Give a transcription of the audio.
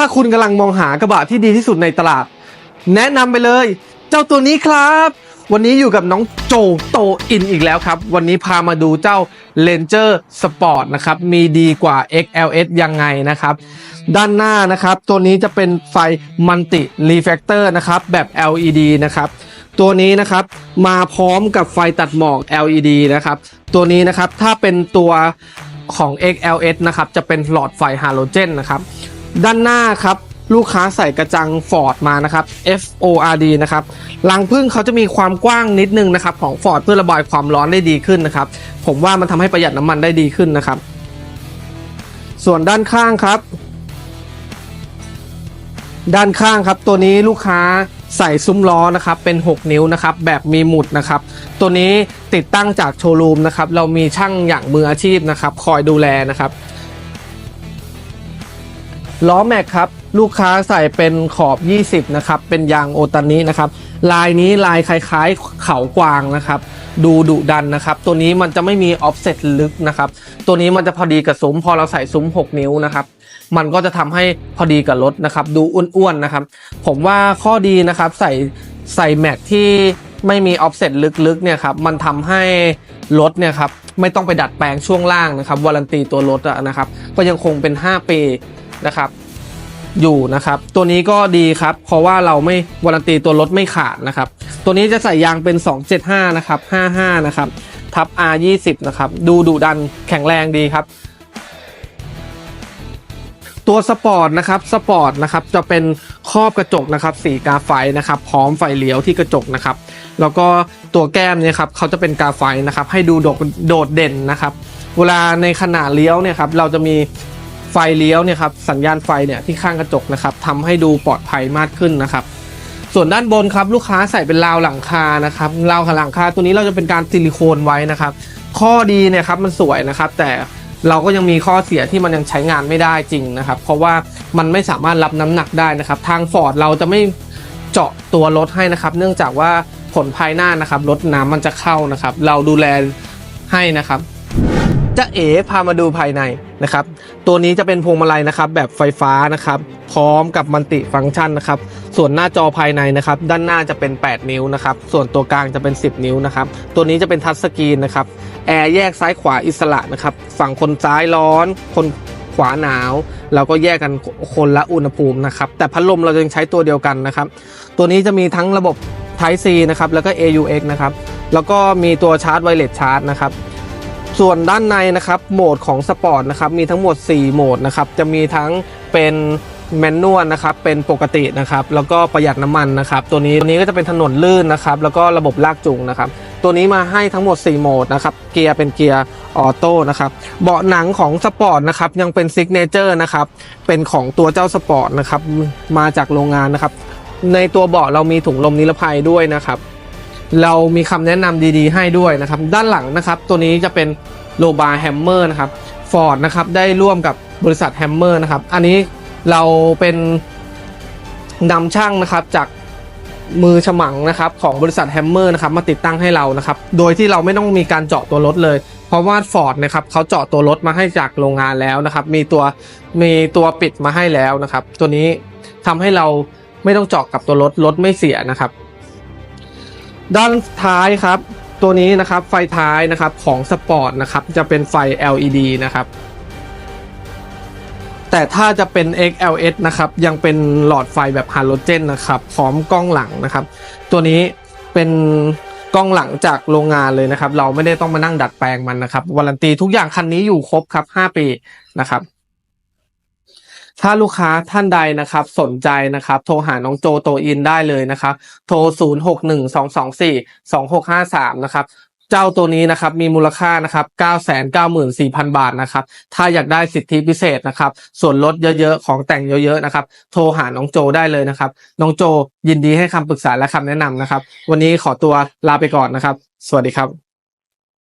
ถ้าคุณกำลังมองหากระบะที่ดีที่สุดในตลาด แนะนำไปเลย เจ้าตัวนี้ครับ วันนี้อยู่กับน้องโจโตอินอีกแล้วครับ วันนี้พามาดูเจ้า Ranger Sport นะครับ มีดีกว่า XLS ยังไงนะครับ ด้านหน้านะครับ ตัวนี้จะเป็นไฟมัลติรีแฟกเตอร์นะครับ แบบ LED นะครับตัวนี้นะครับมาพร้อมกับไฟตัดหมอก LED นะครับ ตัวนี้นะครับถ้าเป็นตัวของ XLS นะครับ จะเป็นหลอดไฟฮาโลเจนนะครับ ด้านหน้าครับลูกค้าใส่กระจังฟอร์ดมานะครับ FORD นะครับรังพึ่งเขาจะมีความกว้างนิดนึงนะครับของฟอร์ดเพื่อระบายความร้อนได้ดีขึ้นนะครับ ผมว่ามันทำให้ประหยัดน้ำมันได้ดีขึ้นนะครับ ส่วนด้านข้างครับ ด้านข้างครับ ตัวนี้ลูกค้าใส่ซุ้มล้อนะครับเป็น 6 นิ้วนะครับแบบมีหมุดนะครับ ตัวนี้ติดตั้งจากโชว์รูมนะครับเรามีช่างอย่างมืออาชีพนะครับ คอยดูแลนะครับ ล้อแม็กครับ ลูกค้าใส่เป็นขอบ 20 นะครับ เป็นยางโอตานินะครับ ลายนี้ลายคล้ายๆเขากวางนะครับ ดูดุดันนะครับ ตัวนี้มันจะไม่มีออฟเซตลึกนะครับ ตัวนี้มันจะพอดีกับซุ้ม พอเราใส่ซุ้ม 6 นิ้วนะครับ มันก็จะทำให้พอดีกับรถนะครับ ดูอ้วนๆนะครับ ผมว่าข้อดีนะครับใส่ใส่แม็กที่ไม่มีออฟเซตลึกๆเนี่ยครับ มันทำให้รถเนี่ยครับไม่ต้องไปดัดแปลงช่วงล่างนะครับวารันตีตัวรถนะครับ ก็ยังคงเป็น 5 ปี นะครับอยู่นะครับตัวนี้ก็ดีครับ เพราะว่าเราไม่วารันตีตัวรถไม่ขาดนะครับ ตัวนี้จะใส่ยางเป็น 275 นะครับ 55 นะครับทับ R20 นะครับ ดูดุดันแข็งแรงดีครับ ตัวสปอร์ตนะครับสปอร์ตนะครับจะเป็นครอบกระจกนะครับสีกาไฟนะครับ พร้อมไฟเลี้ยวที่กระจกนะครับ แล้วก็ตัวแก้มเนี่ยครับเขาจะเป็นกาไฟนะครับ ให้ดูโดดโดดเด่นนะครับ เวลาในขณะเลี้ยวเนี่ยครับเราจะมี ไฟเลี้ยวเนี่ยครับสัญญาณไฟเนี่ยที่ข้างกระจกนะครับทำให้ดูปลอดภัยมากขึ้นนะครับ ส่วนด้านบนครับลูกค้าใส่เป็นราวหลังคานะครับราวหลังคาตัวนี้เราจะเป็นการซิลิโคนไว้นะครับ ข้อดีเนี่ยครับมันสวยนะครับ แต่เราก็ยังมีข้อเสียที่มันยังใช้งานไม่ได้จริงนะครับ เพราะว่ามันไม่สามารถรับน้ำหนักได้นะครับ ทางฟอร์ดเราจะไม่เจาะตัวรถให้นะครับ เนื่องจากว่าผลภายหน้านะครับรถน้ำมันจะเข้านะครับ เราดูแลให้นะครับจะเอ๋พามาดูภายใน นะครับ ตัวนี้จะเป็นพวงมาลัยนะครับ แบบไฟฟ้านะครับ พร้อมกับมัลติฟังก์ชันนะครับ ส่วนหน้าจอภายในนะครับ ด้านหน้าจะเป็น 8 นิ้วนะครับ ส่วนตัวกลางจะเป็น 10 นิ้วนะครับ ตัวนี้จะเป็นทัชสกรีนนะครับ แอร์แยกซ้ายขวาอิสระนะครับ ฝั่งคนซ้ายร้อน คนขวาหนาว เราก็แยกกันคนละอุณหภูมินะครับ แต่พัดลมเราจะยังใช้ตัวเดียวกันนะครับ ตัวนี้จะมีทั้งระบบ Type C นะครับ แล้วก็ AUX นะครับ แล้วก็มีตัวชาร์จไวเลสชาร์จนะครับ ส่วนด้านในนะครับโหมดของสปอร์ตนะครับมีทั้งหมด 4 โหมดนะครับจะมีทั้งเป็นแมนนวลนะครับเป็นปกตินะครับแล้วก็ประหยัดน้ำมันนะครับตัวนี้ตัวนี้ก็จะเป็นถนนลื่นนะครับแล้วก็ระบบลากจูงนะครับตัวนี้มาให้ทั้งหมด 4 โหมดนะครับเกียร์เป็นเกียร์ออโต้นะครับเบาะหนังของสปอร์ตนะครับยังเป็นซิกเนเจอร์นะครับเป็นของตัวเจ้าสปอร์ตนะครับมาจากโรงงานนะครับในตัวเบาะเรามีถุงลมนิรภัยด้วยนะครับ เรามีคำแนะนำดีๆ ให้ด้วยนะครับด้านหลังนะครับตัวนี้จะเป็นโลบาร์แฮมเมอร์นะครับฟอร์ดนะครับได้ร่วมกับบริษัทแฮมเมอร์นะครับอันนี้เราเป็นนำช่างนะครับจากมือฉมังนะครับของบริษัทแฮมเมอร์นะครับมาติดตั้งให้เรานะครับโดยที่เราไม่ต้องมีการเจาะตัวรถเลย เพราะว่าฟอร์ดนะครับเขาเจาะตัวรถมาให้จากโรงงานแล้วนะครับมีตัวมีตัวปิดมาให้แล้วนะครับ ตัวนี้ทำให้เราไม่ต้องเจาะกับตัวรถรถไม่เสียนะครับ ด้านท้ายครับ ตัวนี้นะครับไฟท้ายนะครับของสปอร์ตนะครับจะเป็นไฟ LED นะครับ แต่ถ้าจะเป็น XLS นะครับยังเป็นหลอดไฟแบบฮาโลเจนนะครับพร้อมกล้องหลังนะครับ ตัวนี้เป็นกล้องหลังจากโรงงานเลยนะครับ เราไม่ได้ต้องมานั่งดัดแปลงมันนะครับวารันตีทุกอย่างคันนี้อยู่ครบครับ 5 ปีนะครับ ถ้าลูกค้าท่านใดนะครับสนใจนะครับโทรหาน้องโจโตอินได้เลยนะครับ โทร 0 6 1 2 2 4 2 6 5 3 นะครับเจ้าตัวนี้นะครับมีมูลค่านะครับ 994,000 บาทนะครับ ถ้าอยากได้สิทธิพิเศษนะครับ ส่วนลดเยอะๆ ของแต่งเยอะๆนะครับ โทรหาน้องโจได้เลยนะครับ น้องโจยินดีให้คำปรึกษาและคำแนะนำนะครับ วันนี้ขอตัวลาไปก่อนนะครับ สวัสดีครับ